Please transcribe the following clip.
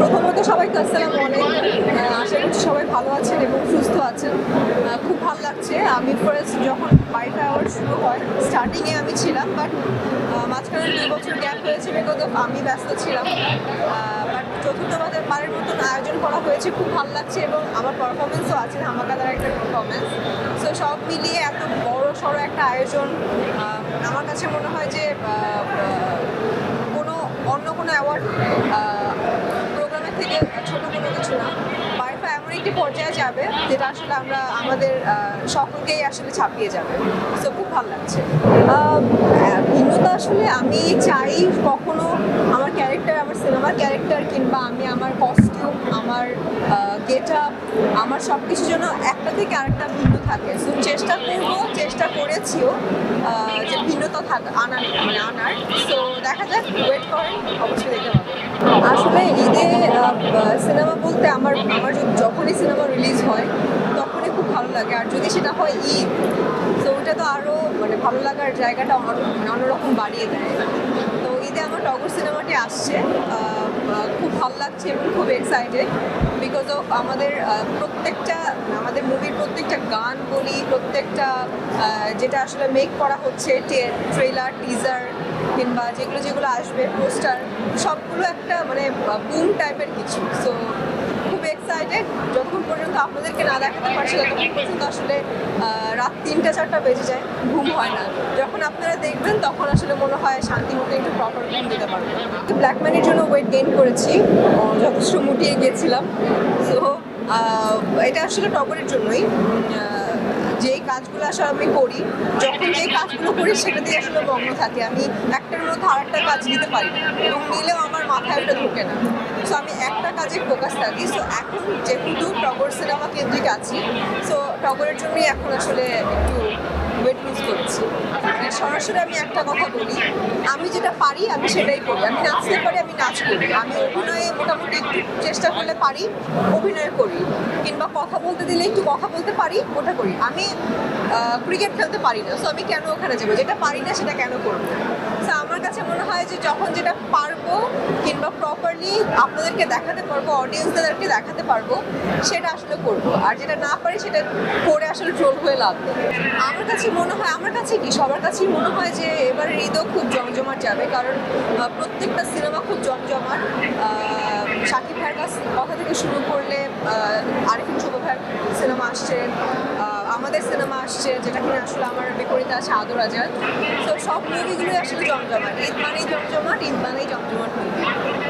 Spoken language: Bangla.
প্রথমত সবাইকে আসসালামু অনেক আশা করছি সবাই ভালো আছেন এবং সুস্থ আছেন। খুব ভালো লাগছে। আমি ফার্স্ট যখন বাইক আওয়ার শুরু হয় স্টার্টিংয়ে আমি ছিলাম বাট মাঝখানে দুই বছর গ্যাপ হয়েছে বিকজ আমি ব্যস্ত ছিলাম। বাট চতুর্থবাদের পারের মতন আয়োজন করা হয়েছে, খুব ভালো লাগছে এবং আমার পারফরমেন্সও আছে, ধামাকাদার একটা পারফরমেন্স সো সব মিলিয়ে এত বড় সড়ো একটা আয়োজন আমার কাছে মনে হয় যে কোনো অন্য কোনো অ্যাওয়ার্ড প্রোগ্রামের থেকে ছোট কোনো কিছু না বাইফা এমন একটি পর্যায়ে যাবে, যেটা আসলে আমরা আমাদের সকলকেই আসলে ছাপিয়ে যাবে। সো খুব ভালো লাগছে। ভিন্নতা আসলে আমি চাই কখনো আমার ক্যারেক্টার আমার সিনেমার ক্যারেক্টার কিংবা আমি আমার কস্টিউম আমার গেট আপ আমার সব কিছু যেন একটা থেকে আরেকটা ভিন্ন থাকে। সো চেষ্টা করব, চেষ্টা করেছিও যে ভিন্নতা থাক, আনার মানে আনার। তো দেখা যাক ওয়েট করেন, অবশ্যই দেখতে পাবেন। আসলে ঈদে সিনেমা বলতে আমার আমার সিনেমা রিলিজ হয়, তখনই খুব ভালো লাগে। আর যদি সেটা হয় ঈদ, তো ওটা তো আরও মানে ভালো লাগার জায়গাটা অন্য- অন্যরকম বাড়িয়ে দেয়। তো ঈদে আমার টগর সিনেমাটি আসছে খুব ভালো লাগছে এবং খুব এক্সাইটেড বিকজ অফ আমাদের প্রত্যেকটা, আমাদের মুভির প্রত্যেকটা গান বলি, প্রত্যেকটা যেটা আসলে মেক করা হচ্ছে ট্রেলার টিজার কিংবা যেগুলো যেগুলো আসবে পোস্টার সবগুলো একটা মানে বুম টাইপের কিছু। সো এক্সাইটেড যতক্ষণ পর্যন্ত আপনাদেরকে না দেখাতে পারছি, ততক্ষণ পর্যন্ত আসলে রাত তিনটা, চারটা বেজে যায়, ঘুম হয় না। যখন আপনারা দেখবেন, তখন আসলে মনে হয় শান্তি মতো একটু প্রপার ঘুম দিতে পারবেন। ব্ল্যাক ম্যানের জন্য ওয়েট গেইন করেছি, যথেষ্ট মুটিয়ে গেছিলাম সো এটা আসলে টগরের জন্যই। যেই কাজগুলো আসলে আমি করি, যখন যেই কাজগুলো করি, সেটা দিয়ে আসলে মগ্ন থাকে। আমি একটার মধ্যে আরেকটা কাজ নিতে পারি এবং নিলেও আমার মাথায় ওটা ঢোকে না। সো আমি একটা কাজে ফোকাস থাকি। সো এখন যেহেতু টগর সিনেমা কেন্দ্রিক আছি সো টগরের জন্যই এখন আসলে একটু ওয়েট লুজ করছি। সরাসরি আমি একটা কথা বলি। আমি যেটা পারি, আমি সেটাই করি। আমি নাচতে পারি, আমি নাচ করি। আমি অভিনয়ে মোটামুটি একটু চেষ্টা করলে পারি, অভিনয় করি। কিংবা কথা বলতে দিলে একটু কথা বলতে পারি, ওটা করি। আমি ক্রিকেট খেলতে পারি না। সো আমি কেন ওখানে যাব? যেটা পারি না, সেটা কেন করব? হয় যে যখন যেটা পারব কিংবা প্রপারলি আপনাদেরকে দেখাতে পারব অডিয়েন্সদেরকে দেখাতে পারব সেটা আসলে করব। আর যেটা না পারি সেটা করে আসলে ট্রোল হয়ে লাভ আমার কাছে মনে হয় আমার কাছে কি? সবার কাছেই মনে হয় যে এবারের ঈদও খুব জমজমাট যাবে কারণ প্রত্যেকটা সিনেমা খুব জমজমাট। শাকিব ভাইয়ের কথা থেকে শুরু করলে আহ, আরিফিন শুভ ভাইয়ের সিনেমা আসছে আহ, আমাদের সিনেমা আসছে, যেটা কিনা আসলে আমার বিপরীতে আছে আদর আজাদ তো সব মুভিগুলোই আসলে জমজমাট, ঈদ মানেই জমজমাট, ঈদ মানেই জমজমাট মুভি